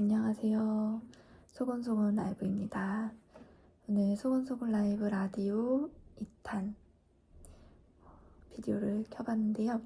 안녕하세요. 소곤소곤 라이브입니다. 오늘 소곤소곤 라이브 라디오 2탄 비디오를 켜봤는데요.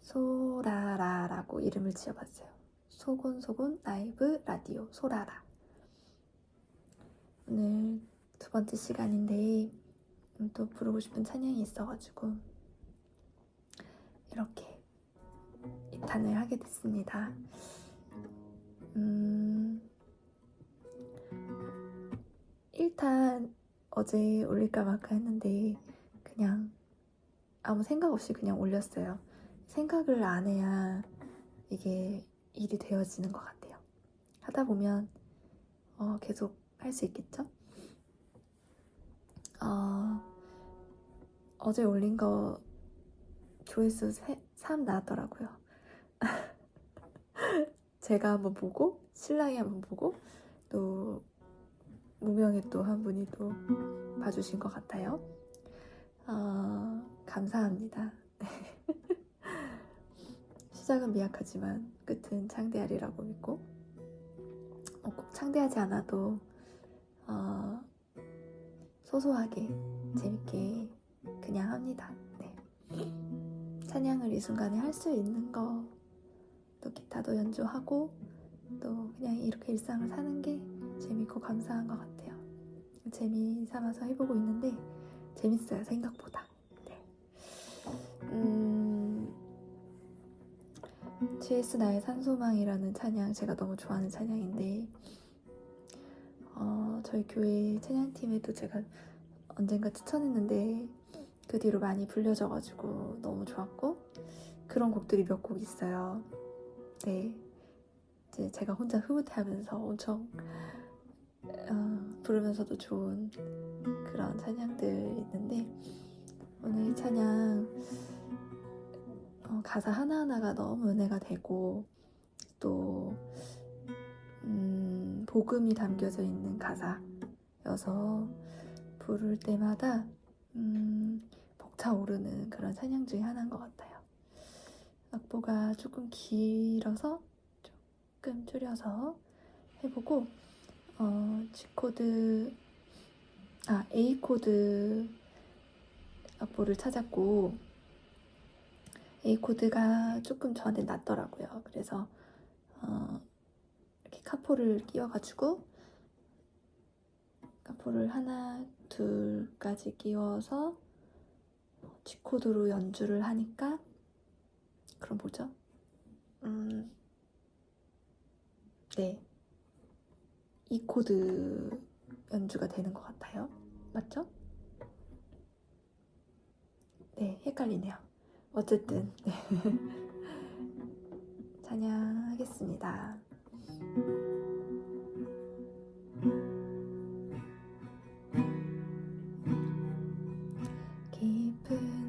소라라라고 이름을 지어봤어요. 소곤소곤 라이브 라디오 소라라. 오늘 두 번째 시간인데 음, 또 부르고 싶은 찬양이 있어가지고 이렇게 2탄을 하게 됐습니다. 음, 1탄 어제 올릴까 말까 했는데 그냥 아무 생각 없이 그냥 올렸어요. 생각을 안 해야 이게 일이 되어지는 것 같아요. 하다 보면 어, 계속 할 수 있겠죠? 어, 어제 올린 거 조회수 3 나왔더라고요. 제가 한번 보고 신랑이 한번 보고 또 무명의 또 한 분이 또 봐주신 것 같아요. 어, 감사합니다. 네. 시작은 미약하지만 끝은 창대하리라고 믿고 어, 꼭 창대하지 않아도 어, 소소하게 재밌게 그냥 합니다. 네. 찬양을 이 순간에 할 수 있는 거, 또 기타도 연주하고, 또 그냥 이렇게 일상을 사는 게 재밌고 감사한 것 같아요. 재미 삼아서 해보고 있는데, 재밌어요, 생각보다. 네. 음, GS 나의 산소망이라는 찬양, 제가 너무 좋아하는 찬양인데, 어, 저희 교회 찬양팀에도 제가 언젠가 추천했는데, 그 뒤로 많이 불려져가지고 너무 좋았고 그런 곡들이 몇 곡 있어요. 네, 이제 제가 혼자 흐뭇해하면서 엄청 어, 부르면서도 좋은 그런 찬양들 있는데 오늘 이 찬양 어, 가사 하나하나가 너무 은혜가 되고 또 음, 복음이 담겨져 있는 가사여서 부를 때마다 음, 벅차오르는 그런 찬양 중에 하나인 것 같아요. 악보가 조금 길어서 조금 줄여서 해보고 어, G 코드 아 A 코드 악보를 찾았고 A 코드가 조금 저한테 낫더라고요. 그래서 어, 이렇게 카포를 끼워가지고 카포를 하나 둘까지 끼워서 G 코드로 연주를 하니까 그럼 뭐죠? 음, 네, E 코드 연주가 되는 것 같아요. 맞죠? 네, 헷갈리네요. 어쨌든 네. 찬양하겠습니다. 깊은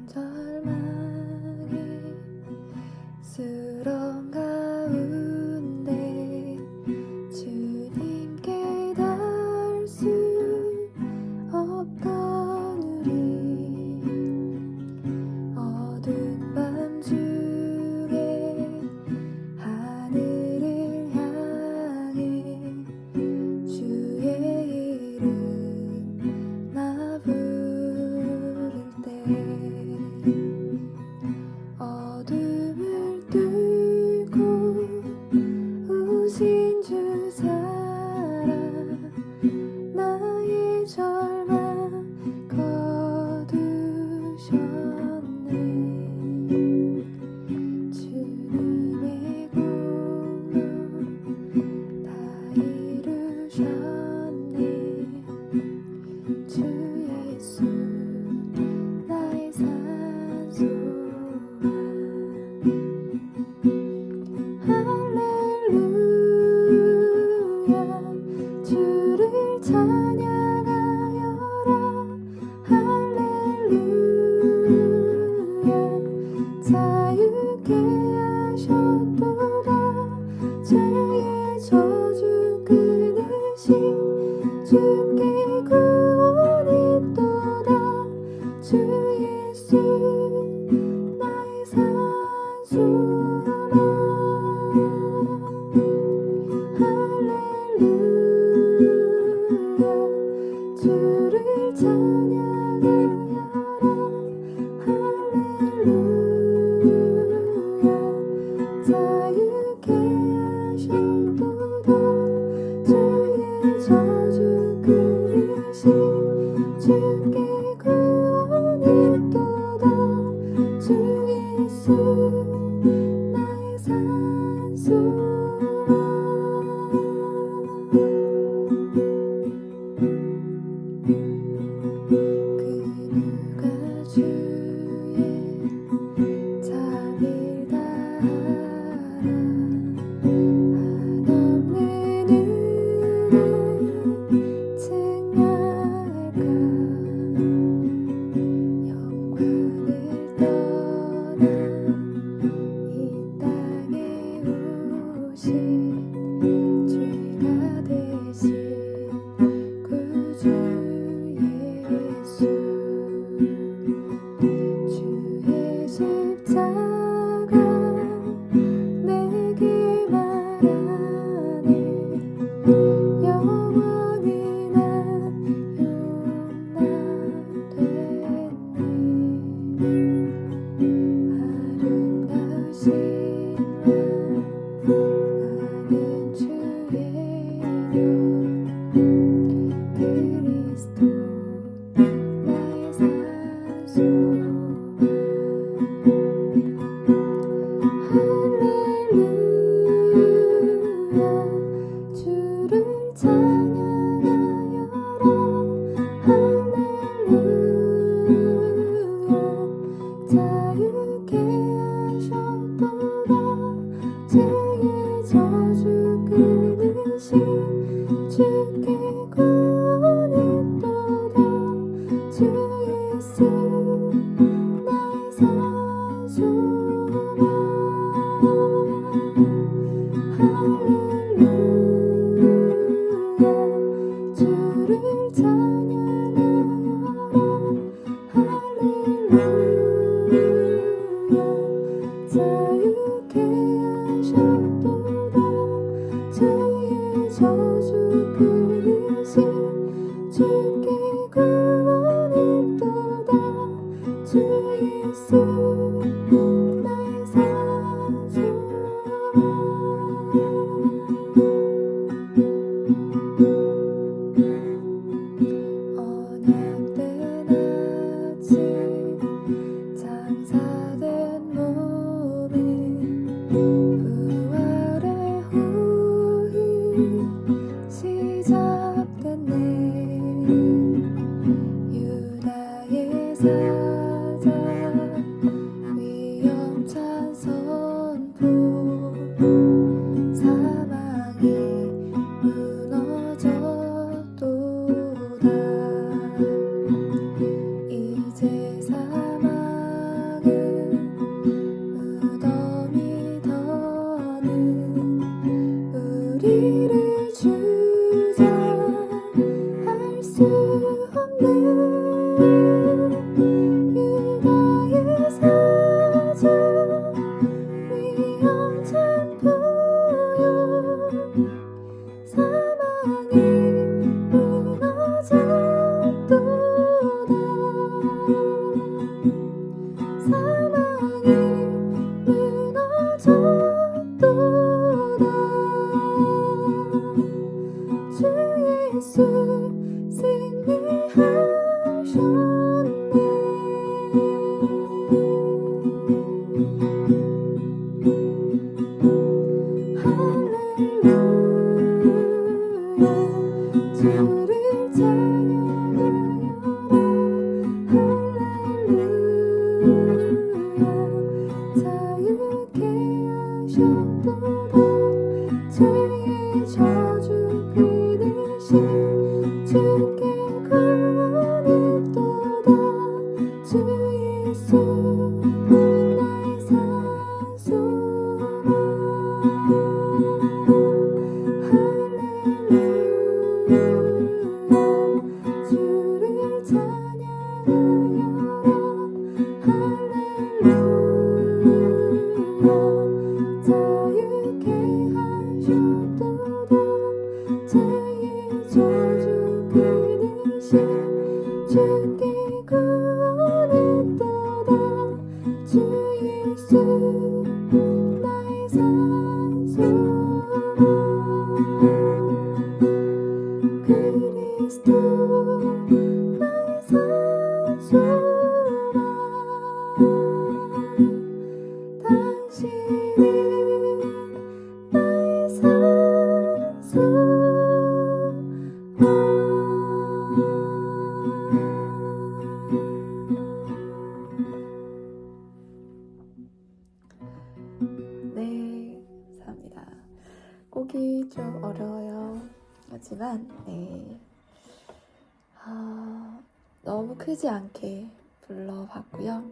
크지 않게 불러봤고요.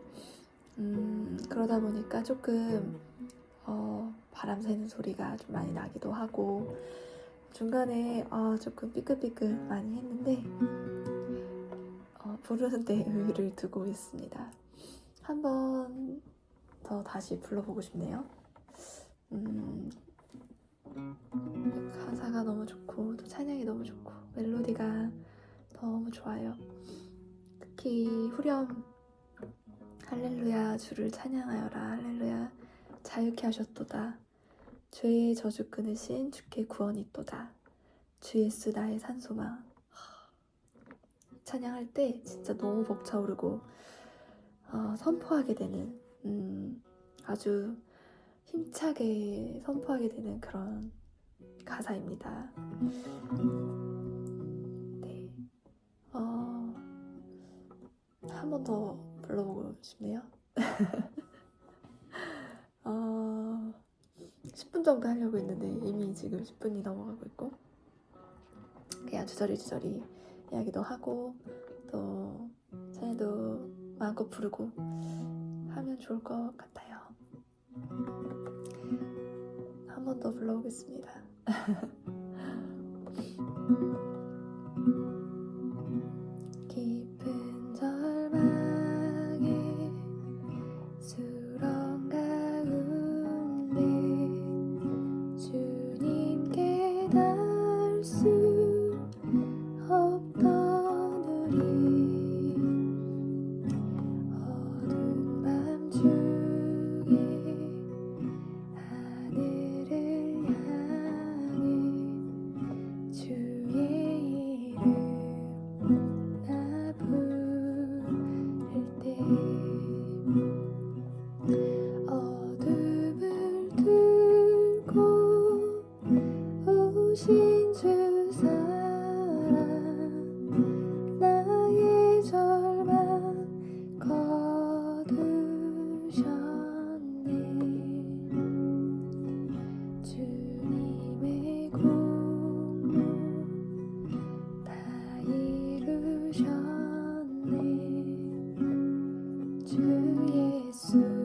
음, 그러다 보니까 조금 어, 바람 새는 소리가 좀 많이 나기도 하고 중간에 어, 조금 삐끗삐끗 많이 했는데 어, 부르는 데 의의를 두고 있습니다. 한번 더 다시 불러보고 싶네요. 음, 가사가 너무 좋고 또 찬양이 너무 좋고 멜로디가 너무 좋아요. 특히 후렴. 할렐루야 주를 찬양하여라. 할렐루야 자유케 하셨도다. 죄의 저주 끊으신 주께 구원이 있도다. 주 예수 나의 산소망 찬양할 때 진짜 너무 벅차오르고 어, 선포하게 되는 음, 아주 힘차게 선포하게 되는 그런 가사입니다. 네, 어, 한 번 더 불러보고 싶네요. 어, 10분 정도 하려고 했는데 이미 지금 10분이 넘어가고 있고 그냥 주저리 주저리 이야기도 하고 또 찬양도 마음껏 부르고 하면 좋을 것 같아요. 한 번 더 불러보겠습니다. 예수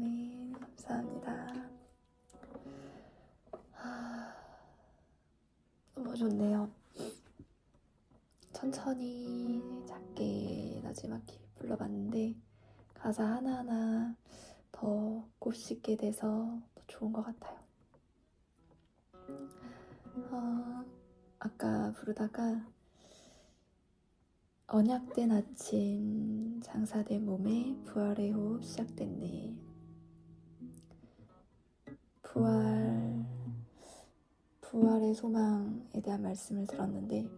아멘 감사합니다. 하, 너무 좋네요. 천천히 작게 나지막히 불러봤는데 가사 하나하나 더 곱씹게 돼서 더 좋은 것 같아요. 어, 아까 부르다가 언약된 아침 장사된 몸에 부활의 호흡 시작됐네. 부활 부활의 소망에 대한 말씀을 들었는데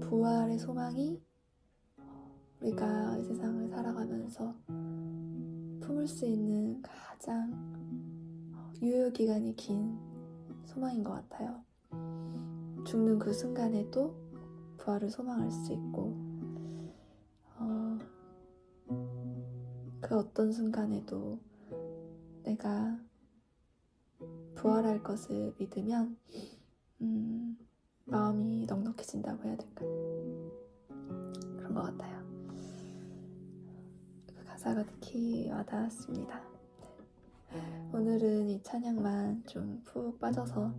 부활의 소망이 우리가 이 세상을 살아가면서 품을 수 있는 가장 유효 기간이 긴 소망인 것 같아요. 죽는 그 순간에도 부활을 소망할 수 있고, 어, 그 어떤 순간에도 내가 부활할 것을 믿으면, 음, 마음이 넉넉해진다고 해야 될까요? 그런 것 같아요. 그 가사가 특히 와닿았습니다. 오늘은 이 찬양만 좀 푹 빠져서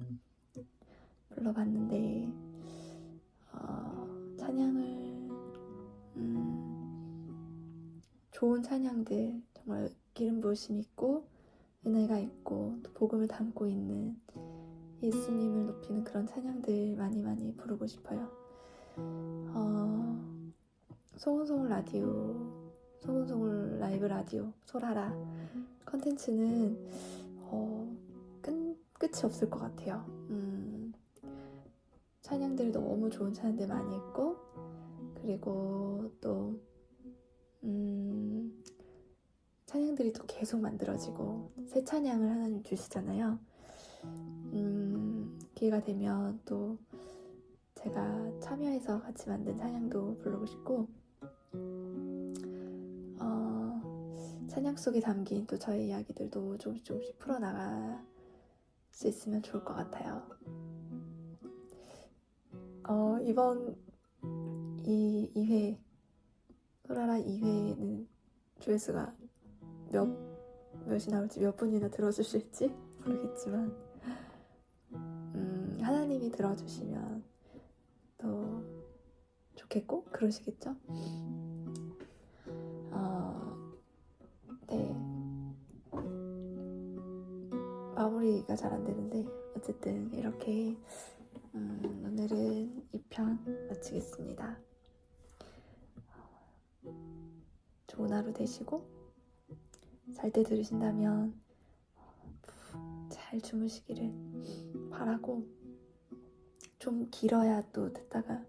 불러봤는데, 어, 찬양을, 음, 좋은 찬양들, 정말 기름 부으심 있고, 은혜가 있고, 또 복음을 담고 있는 예수님을 높이는 그런 찬양들 많이 많이 부르고 싶어요. 어, 소곤소곤 라디오, 소곤소곤 라이브 라디오, 소라라 컨텐츠는 어, 끝, 끝이 없을 것 같아요. 음, 찬양들이 너무 좋은 찬양들 많이 있고, 그리고 또, 음, 찬양들이 또 계속 만들어지고, 새 찬양을 하나님 주시잖아요. 음, 기회가 되면 또 제가 참여해서 같이 만든 찬양도 부르고 싶고, 어, 찬양 속에 담긴 또 저의 이야기들도 조금씩 조금씩 풀어나갈 수 있으면 좋을 것 같아요. 어, 이번 이 2회, 소라라 2회는 조회수가 몇, 몇이 나올지 몇 분이나 들어주실지 모르겠지만, 음, 하나님이 들어주시면 더 좋겠고, 그러시겠죠? 어, 네. 마무리가 잘 안 되는데, 어쨌든 이렇게, 음, 오늘은 2편 마치겠습니다. 좋은 하루 되시고, 잘 때 들으신다면, 푹잘 주무시기를 바라고, 좀 길어야 또 듣다가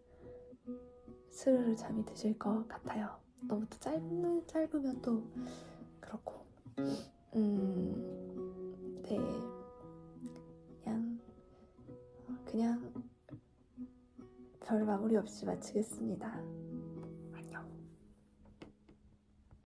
스르르 잠이 드실 것 같아요. 너무 또 짧으면 짧으면 또 그렇고, 음, 네, 그냥 그냥 별 마무리 없이 마치겠습니다.